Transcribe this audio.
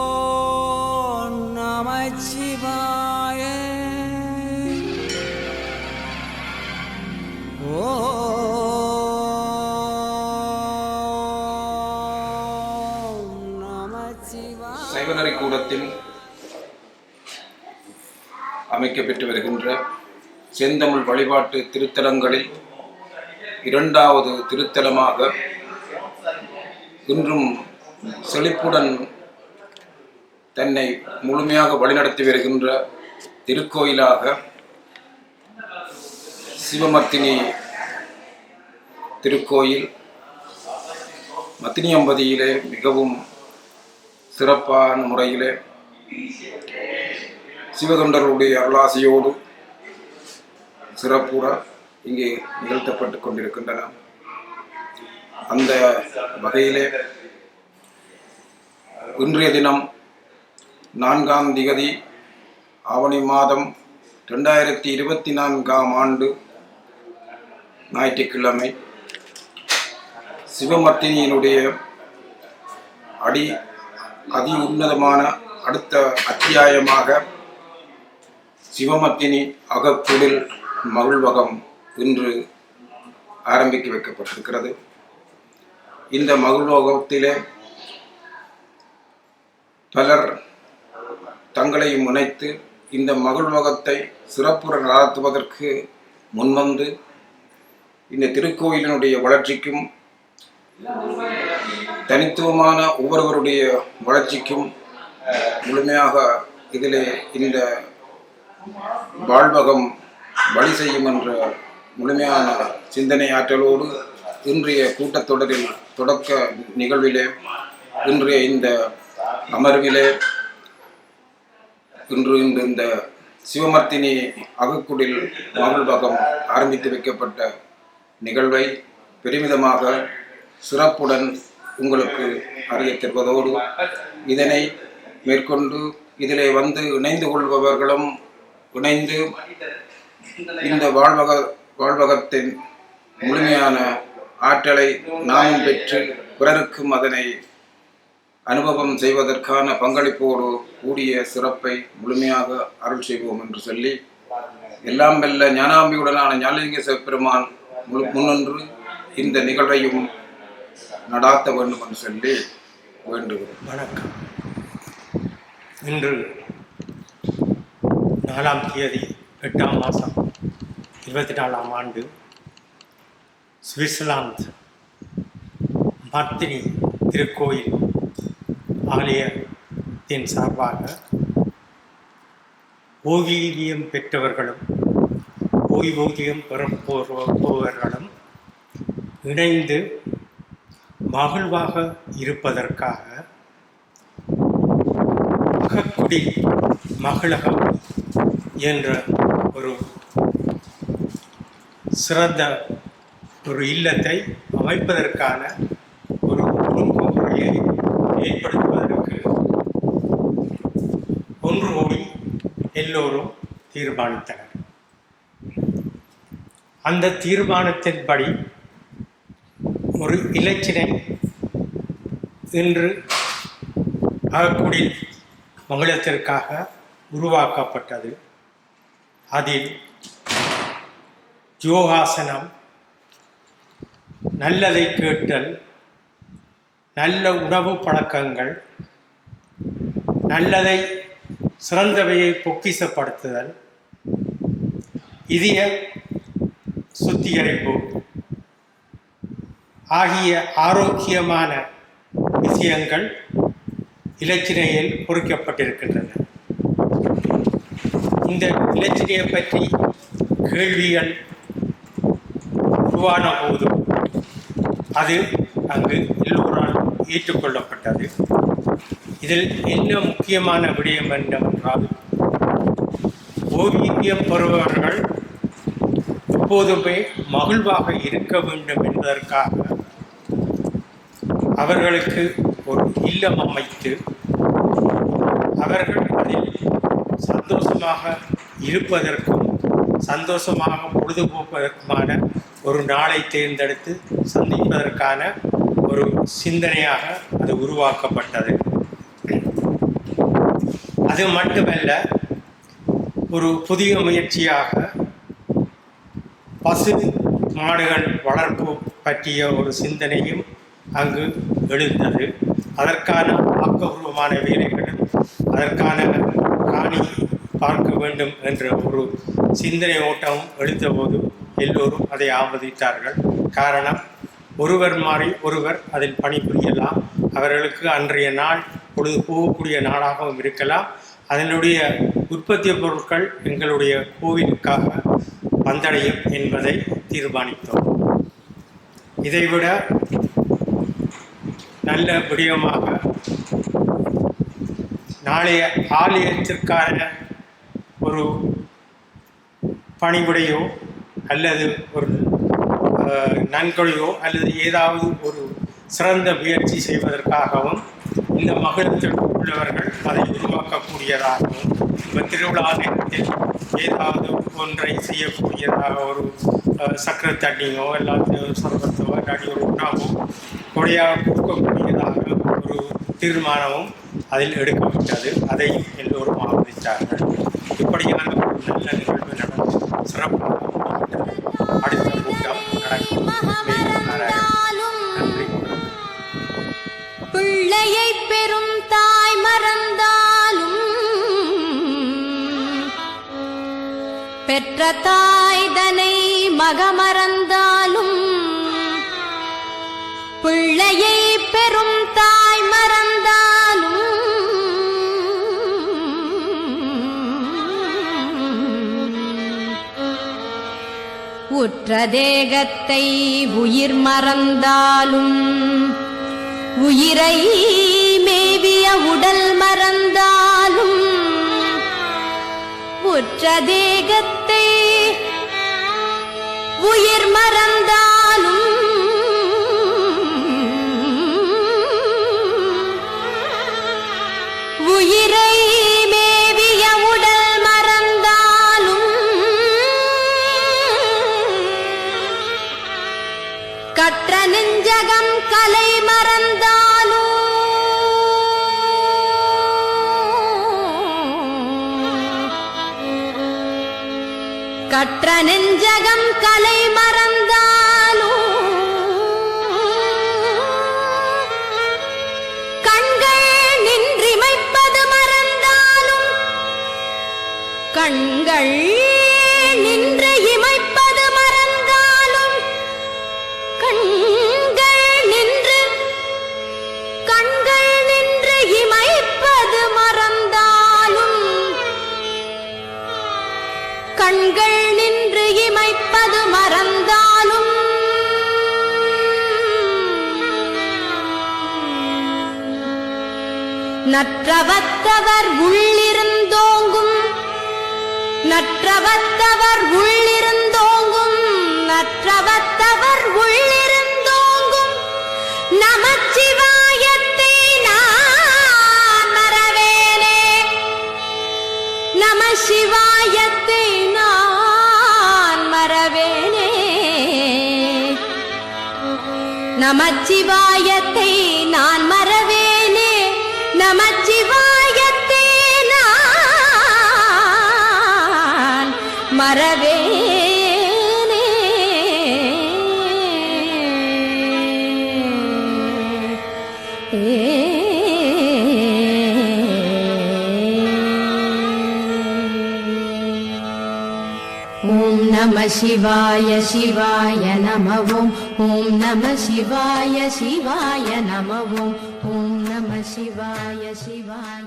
ஓம் நமச்சிவாய ஓம் நமச்சிவாய கூடத்தில் அமைக்கப்பெற்று வருகின்ற செந்தமிழ் வழிபாட்டு திருத்தலங்களில் இரண்டாவது திருத்தலமாக இன்றும் செழிப்புடன் தன்னை முழுமையாக வழிநடத்தி வருகின்ற திருக்கோயிலாக சிவமர்த்தினி திருக்கோயில் மத்தினியம்பதியிலே மிகவும் சிறப்பான முறையிலே சிவதொண்டர்களுடைய அருளாசியோடு சிறப்புற இங்கே நிகழ்த்தப்பட்டு கொண்டிருக்கின்றன. அந்த வகையிலே இன்றைய தினம் நான்காம் திகதி ஆவணி மாதம் ரெண்டாயிரத்தி இருபத்தி நான்காம் ஆண்டு ஞாயிற்றுக்கிழமை சிவமர்த்தினியினுடைய அடி அதி உன்னதமான அடுத்த அத்தியாயமாக சிவமத்தினி அகக்குடில் மகிழ்வகம். இன்று ஆரம்பிக்க வைக்கப்பட்டிருக்கிறது. இந்த மகுலோகத்திலே பலர் தங்களை முனைத்து இந்த மகிழ்வகத்தை சிறப்புற நடத்துவதற்கு முன்வந்து இந்த திருக்கோயிலினுடைய வளர்ச்சிக்கும் தனித்துவமான ஒவ்வொருவருடைய வளர்ச்சிக்கும் முழுமையாக இதிலே இந்த வாழ்வகம் வழி செய்யும் என்ற முழுமையான சிந்தனை ஆற்றலோடு இன்றைய கூட்டத்தொடரில் தொடக்க நிகழ்விலே இன்றைய இந்த அமர்விலே இன்று இன்று இந்த சிவமர்த்தினி அகக்குடில் மகள்பகம் ஆரம்பித்து வைக்கப்பட்ட நிகழ்வை பெருமிதமாக சிறப்புடன் உங்களுக்கு அறியத் தருவதோடு இதனை மேற்கொண்டு இதிலே வந்து இணைந்து கொள்பவர்களும் இணைந்து இந்த வாழ்வக வாழ்வகத்தின் முழுமையான ஆற்றலை நாமும் பெற்று பிறருக்கும் அதனை அனுபவம் செய்வதற்கான பங்களிப்போடு கூடிய சிறப்பை முழுமையாக அருள் செய்வோம் என்று சொல்லி எல்லாம் வெல்ல ஞானாம்பியுடனான ஞானலிங்க சிவபெருமான் முழு முன்னின்று இந்த நிகழ்வையும் நடாத்த வேண்டும் என்று சொல்லி வேண்டுகிறோம். வணக்கம். இன்று நாலாம் தேதி எட்டாம் மாதம். இருபத்தி நாலாம் ஆண்டு சுவிட்சர்லாந்து மர்த்தினி திருக்கோயில் ஆலயத்தின் சார்பாக ஓய்வூதியம் பெற்றவர்களும் ஓய்வூதியம் பெறும் போவர்களும் இணைந்து மகிழ்வாக இருப்பதற்காக அகக்குடி மகளகம் என்ற ஒரு சிறந்த ஒரு இல்லத்தை அமைப்பதற்கான ஒரு முன்முறையை ஏற்படுத்துவதற்கு ஒன்று கூடி எல்லோரும் தீர்மானித்தனர். அந்த தீர்மானத்தின்படி ஒரு இலச்சினை இன்று அகக்குடி மங்களத்திற்காக உருவாக்கப்பட்டது. அதில் யோகாசனம் நல்லதை கேட்டல் நல்ல உணவு பழக்கங்கள் நல்லதை சிறந்தவையை பொக்கிசப்படுத்துதல் இதய சுத்திகரிப்பு ஆகிய ஆரோக்கியமான விஷயங்கள் இலச்சினையில் பொறிக்கப்பட்டிருக்கின்றன. இந்த இலச்சினையை பற்றி கேள்விகள் உருவான போதும் அது அங்கு எல்லோரால் ஏற்றுக்கொள்ளப்பட்டது. இதில் என்ன முக்கியமான விடயம் என்னவென்றால் ஓவியம் பெறுபவர்கள் எப்போதுமே மகிழ்வாக இருக்க வேண்டும் என்பதற்காக அவர்களுக்கு ஒரு இல்லம் அமைத்து அவர்கள் அதில் சந்தோஷமாக இருப்பதற்கும் சந்தோஷமாக பொழுதுபோக்குவதற்குமான ஒரு நாளை தேர்ந்தெடுத்து சந்திப்பதற்கான ஒரு சிந்தனையாக அது உருவாக்கப்பட்டது. அது மட்டுமல்ல ஒரு புதிய முயற்சியாக பசு மாடுகள் வளர்ப்பு பற்றிய ஒரு சிந்தனையும் அங்கு எழுந்தது. அதற்கான ஆக்கபூர்வமான வேலைகளும் அதற்கான காணி பார்க்க வேண்டும் என்ற ஒரு சிந்தனை ஓட்டமும் எழுந்தபோது எல்லோரும் அதை ஆமதித்தார்கள் காரணம் ஒருவர் மாறி ஒருவர் அதில் பணிபுரியலாம். அவர்களுக்கு அன்றைய நாள் பொழுது போகக்கூடிய நாளாகவும் இருக்கலாம். அதனுடைய உற்பத்தி பொருட்கள் எங்களுடைய கோவிலுக்காக வந்தடையும் என்பதை தீர்மானித்தோம். இதைவிட நல்ல விடயமாக நாளைய ஆலயத்திற்கான ஒரு பணிவிடையோ அல்லது ஒரு நன்கொடையோ அல்லது ஏதாவது ஒரு சிறந்த முயற்சி செய்வதற்காகவும் இந்த மகளிர் உள்ளவர்கள் அதை உருவாக்கக்கூடியதாகவும் இப்போ திருவிழா நேரத்தில் ஏதாவது ஒன்றை செய்யக்கூடியதாக ஒரு சக்கரை தண்ணியோ எல்லாத்தையும் சர்வத்தோ இல்லாட்டி ஒரு உணவோ கொடையாக கொடுக்கக்கூடியதாக ஒரு தீர்மானமும் அதில் எடுக்கப்பட்டது. அதை எல்லோரும் ஆதரித்தார்கள் இப்படியான நல்ல நிகழ்வு நடந்து சிறப்பாக அடுத்த கூட்டம் நடக்கும் பிள்ளையை பெறும் தாய் மறந்தாலும் பெற்ற தாய்தனை மகமறந்தாலும் பிள்ளையை பெறும் உற்ற தேகத்தை உயிர் மறந்தாலும் உயிரை மேவிய உடல் மறந்தாலும் உற்ற தேகத்தை உயிர் மறந்தாலும் உலகம் கலை மறந்தாலும் கற்ற நெஞ்சகம் கலை மறந்தாலும் கண்கள் நின்றிமைப்பது மறந்தாலும் கண்கள் நின்று இமைப்ப நற்றவத்தவர் உள்ளிருந்தோங்கும். நற்றவத்தவர் உள்ளிருந்தோங்கும். நற்றவத்தவர் உள்ளிருந்தோங்கும். நமச்சிவாயத்தை நான் மறவேனே. நம சிவாயத்தை நான் மறவேனே. நமச்சிவாயத்தை நான் மறவேனே. நமச்சிவாயத்தை நான் மறவேனே ஓம் நம சிவாய சிவாய நம ஓம். நம சிவாய சிவாய நம शिवाय शिवाय।